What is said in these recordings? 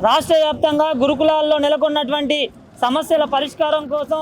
రాష్ట్ర వ్యాప్తంగా గురుకులాల్లో నెలకొన్నటువంటి సమస్యల పరిష్కారం కోసం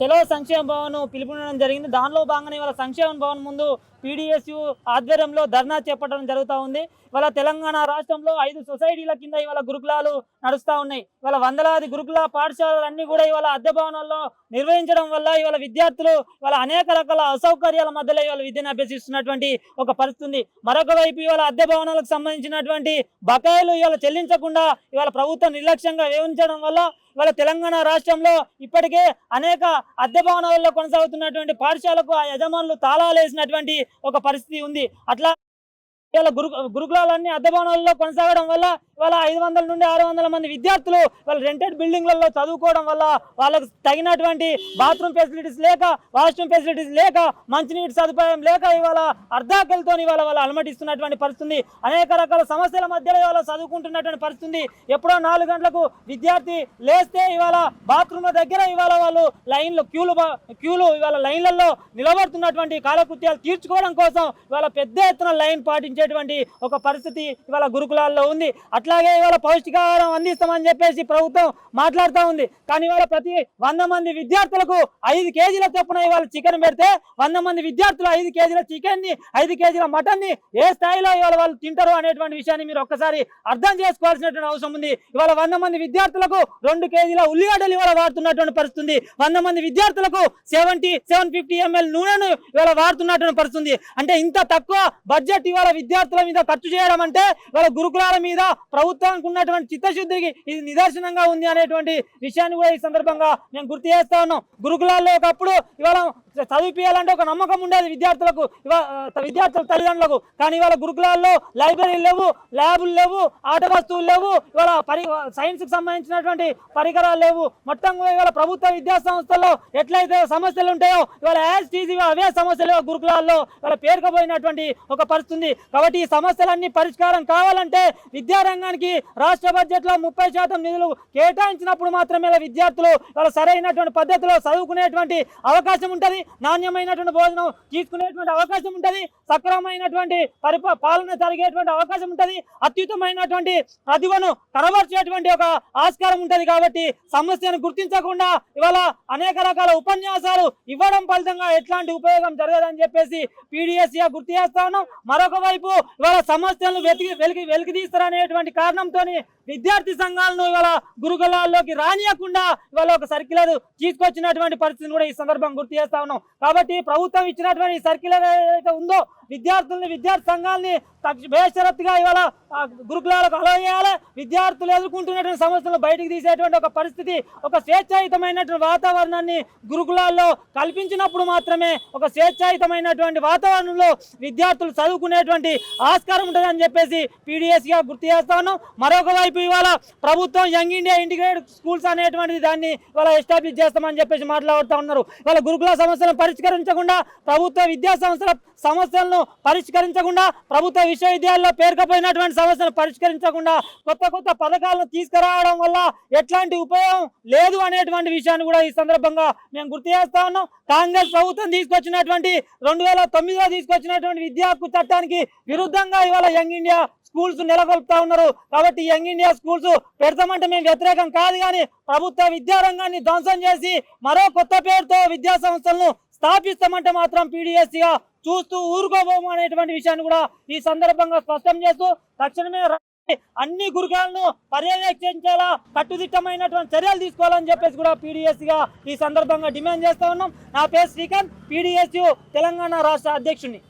చలో సంక్షేమ భవన్ పిలుపునడం జరిగింది. దానిలో భాగంగా ఇవాళ సంక్షేమ భవన్ ముందు పీడిఎస్యు ఆధ్వర్యంలో ధర్నా చేపట్టడం జరుగుతూ ఉంది. ఇవాళ తెలంగాణ రాష్ట్రంలో ఐదు సొసైటీల కింద ఇవాళ గురుకులాలు నడుస్తూ ఉన్నాయి. ఇవాళ వందలాది గురుకుల పాఠశాలలన్నీ కూడా ఇవాళ అద్దె భవనాల్లో నిర్వహించడం వల్ల ఇవాళ విద్యార్థులు ఇవాళ అనేక రకాల అసౌకర్యాల మధ్యలో ఇవాళ విద్యను అభ్యసిస్తున్నటువంటి ఒక పరిస్థితి ఉంది. మరొక వైపు ఇవాళ అద్దె భవనాలకు సంబంధించినటువంటి బకాయిలు ఇవాళ చెల్లించకుండా ఇవాళ ప్రభుత్వం నిర్లక్ష్యంగా వేయించడం వల్ల ఇవాళ తెలంగాణ రాష్ట్రంలో ఇప్పటికే అనేక అద్దె భవనాలలో కొనసాగుతున్నటువంటి పాఠశాలకు ఆ యజమానులు తాళాలు వేసినటువంటి ఒక పరిస్థితి ఉంది. అట్లా ఇలా గురు గురుకులాలన్నీ అద్దెభవనాల్లో కొనసాగడం వల్ల ఇవాళ ఐదు వందల నుండి ఆరు వందల మంది విద్యార్థులు వాళ్ళ రెంటెడ్ బిల్డింగ్లలో చదువుకోవడం వల్ల వాళ్ళకు తగినటువంటి బాత్రూమ్ ఫెసిలిటీస్ లేక వాష్రూమ్ ఫెసిలిటీస్ లేక మంచినీటి సదుపాయం లేక ఇవాళ అర్ధాకలతో ఇవాళ వాళ్ళు అలమటిస్తున్నటువంటి పరిస్థితి అనేక రకాల సమస్యల మధ్యలో ఇవాళ చదువుకుంటున్నటువంటి పరిస్థితి ఎప్పుడో నాలుగు గంటలకు విద్యార్థి లేస్తే ఇవాళ బాత్రూమ్ల దగ్గర ఇవాళ వాళ్ళు లైన్లు క్యూలు క్యూలు ఇవాళ లైన్లలో నిలబడుతున్నటువంటి కాలకృత్యాలు తీర్చుకోవడం కోసం ఇవాళ పెద్ద ఎత్తున లైన్ పాటించేటువంటి ఒక పరిస్థితి ఇవాళ గురుకులాల్లో ఉంది. అట్లాగే ఇవాళ పౌష్టికాహారం అందిస్తామని చెప్పేసి ప్రభుత్వం మాట్లాడుతూ ఉంది. కానీ ఇవాళ ప్రతి వంద మంది విద్యార్థులకు ఐదు కేజీల చొప్పున ఇవాళ చికెన్ పెడితే వంద మంది విద్యార్థులు ఐదు కేజీల చికెన్ని ఐదు కేజీల మటన్ని ఏ స్థాయిలో ఇవాళ వాళ్ళు తింటారు అనేటువంటి విషయాన్ని మీరు ఒక్కసారి అర్థం చేసుకోవాల్సినటువంటి అవసరం ఉంది. ఇవాళ వంద మంది విద్యార్థులకు రెండు కేజీల ఉల్లిగడ్డలు ఇవాళ వాడుతున్నటువంటి పరిస్థితి వంద మంది విద్యార్థులకు సెవెంటీ సెవెన్ ఫిఫ్టీ ఎంఎల్ నూనెను ఇవాళ వాడుతున్నటువంటి పరిస్థితి అంటే ఇంత తక్కువ బడ్జెట్ ఇవాళ విద్యార్థుల మీద ఖర్చు చేయడం అంటే వాళ్ళ గురుకులాల మీద ప్రభుత్వానికి ఉన్నటువంటి చిత్తశుద్ధికి ఇది నిదర్శనంగా ఉంది అనేటువంటి విషయాన్ని కూడా ఈ సందర్భంగా మేము గుర్తు చేస్తా ఉన్నాం గురుకులాల్లో ఒకప్పుడు ఇవాళ చదివిపియాలంటే ఒక నమ్మకం ఉండేది విద్యార్థులకు. విద్యార్థుల తల్లిదండ్రులకు. కానీ ఇవాళ గురుకులాల్లో లైబ్రరీలు లేవు ల్యాబులు లేవు ఆట వస్తువులు లేవు. ఇవాళ పరి సైన్స్కి సంబంధించినటువంటి పరికరాలు లేవు. మొత్తం కూడా ఇవాళ ప్రభుత్వ విద్యా సంస్థల్లో ఎట్లయితే సమస్యలు ఉంటాయో ఇవాళ యాజ్ టీజీ అవే సమస్యలు గురుకులాల్లో ఇవాళ పేరుకపోయినటువంటి ఒక పరిస్థితి కాబట్టి ఈ సమస్యలన్నీ పరిష్కారం కావాలంటే విద్యారంగానికి రాష్ట్ర బడ్జెట్లో ముప్పై శాతం నిధులు కేటాయించినప్పుడు మాత్రమే విద్యార్థులు వాళ్ళ సరైనటువంటి పద్ధతిలో చదువుకునేటువంటి అవకాశం ఉంటుంది నాణ్యమైనటువంటి భోజనం తీసుకునేటువంటి అవకాశం ఉంటుంది సక్రమమైనటువంటి పరిపా పాలన జరిగేటువంటి అవకాశం ఉంటుంది అత్యుత్తమైనటువంటి ప్రతిభను కనబరిచేటువంటి ఒక ఆస్కారం ఉంటుంది కాబట్టి సమస్యను గుర్తించకుండా ఇవాళ అనేక రకాల ఉపన్యాసాలు ఇవ్వడం ఫలితంగా ఎట్లాంటి ఉపయోగం జరగదని చెప్పేసి పీడిఎస్గా గుర్తు చేస్తా ఉన్నాం. మరొక వైపు ఇవాళ సమస్యలను వెతికి వెలికి వెలికి తీస్తారనేటువంటి కారణంతో విద్యార్థి సంఘాలను ఇవాళ గురుకులాల్లోకి రానియకుండా ఇవాళ ఒక సర్క్యులర్ తీసుకొచ్చినటువంటి పరిస్థితిని కూడా ఈ సందర్భం గుర్తు చేస్తా ఉన్నాం. కాబట్టి ప్రభుత్వం ఇచ్చినటువంటి సర్క్యులర్ ఏదైతే ఉందో విద్యార్థుల్ని విద్యార్థి సంఘాలని తక్ష- బేషరత్తుగా ఇవాళ గురుకులాలకు అలో చేయాలి. విద్యార్థులు ఎదుర్కొంటున్నటువంటి సమస్యలను బయటకు తీసేటువంటి ఒక పరిస్థితి ఒక స్వేచ్ఛాయుతమైనటువంటి వాతావరణాన్ని గురుకులాల్లో కల్పించినప్పుడు మాత్రమే ఒక స్వేచ్ఛాయుతమైనటువంటి వాతావరణంలో విద్యార్థులు చదువుకునేటువంటి ఆస్కారం ఉంటుందని చెప్పేసి పీడిఎస్గా గుర్తు చేస్తా ఉన్నాం. మరొక వైపు ఇవాళ ప్రభుత్వం యంగ్ ఇండియా ఇంటిగ్రేటెడ్ స్కూల్స్ అనేటువంటిది దాన్ని ఇవాళ ఎస్టాబ్లిష్ చేస్తామని చెప్పేసి మాట్లాడుతూ ఉన్నారు. ఇవాళ గురుకుల సమస్యలను పరిష్కరించకుండా ప్రభుత్వ విద్యా సంస్థల సమస్యలను పరిష్కరించకుండా ప్రభుత్వ విశ్వవిద్యాలయాల్లో పేర్కపోయినటువంటి సమస్యలను పరిష్కరించకుండా కొత్త కొత్త పథకాలను తీసుకురావడం వల్ల ఎట్లాంటి ఉపయోగం లేదు అనేటువంటి విషయాన్ని కూడా ఈ సందర్భంగా మేము గుర్తు చేస్తా ఉన్నాం. కాంగ్రెస్ ప్రభుత్వం తీసుకొచ్చినటువంటి రెండు వేల తొమ్మిదిలో తీసుకొచ్చినటువంటి విద్యా హక్కు చట్టానికి విరుద్ధంగా ఇవాళ యంగ్ ఇండియా స్కూల్స్ నెలకొల్పుతా ఉన్నారు. కాబట్టి యంగ్ ఇండియా స్కూల్స్ పెడతామంటే మేము వ్యతిరేకం కాదు కానీ ప్రభుత్వ విద్యారంగాన్ని ధ్వంసం చేసి మరో కొత్త పేరుతో విద్యా సంస్థలను స్థాపిస్తామంటే మాత్రం పీడిఎస్సీగా చూస్తూ ఊరుకోబోము అనేటువంటి విషయాన్ని కూడా ఈ సందర్భంగా స్పష్టం చేస్తూ తక్షణమే అన్ని గురుకులను పర్యవేక్షించేలా కట్టుదిట్టమైనటువంటి చర్యలు తీసుకోవాలని చెప్పేసి కూడా పీడిఎస్సీగా ఈ సందర్భంగా డిమాండ్ చేస్తా ఉన్నాం. నా పేరు శ్రీకాంత్ పీడిఎస్యు తెలంగాణ రాష్ట్ర అధ్యక్షుడిని.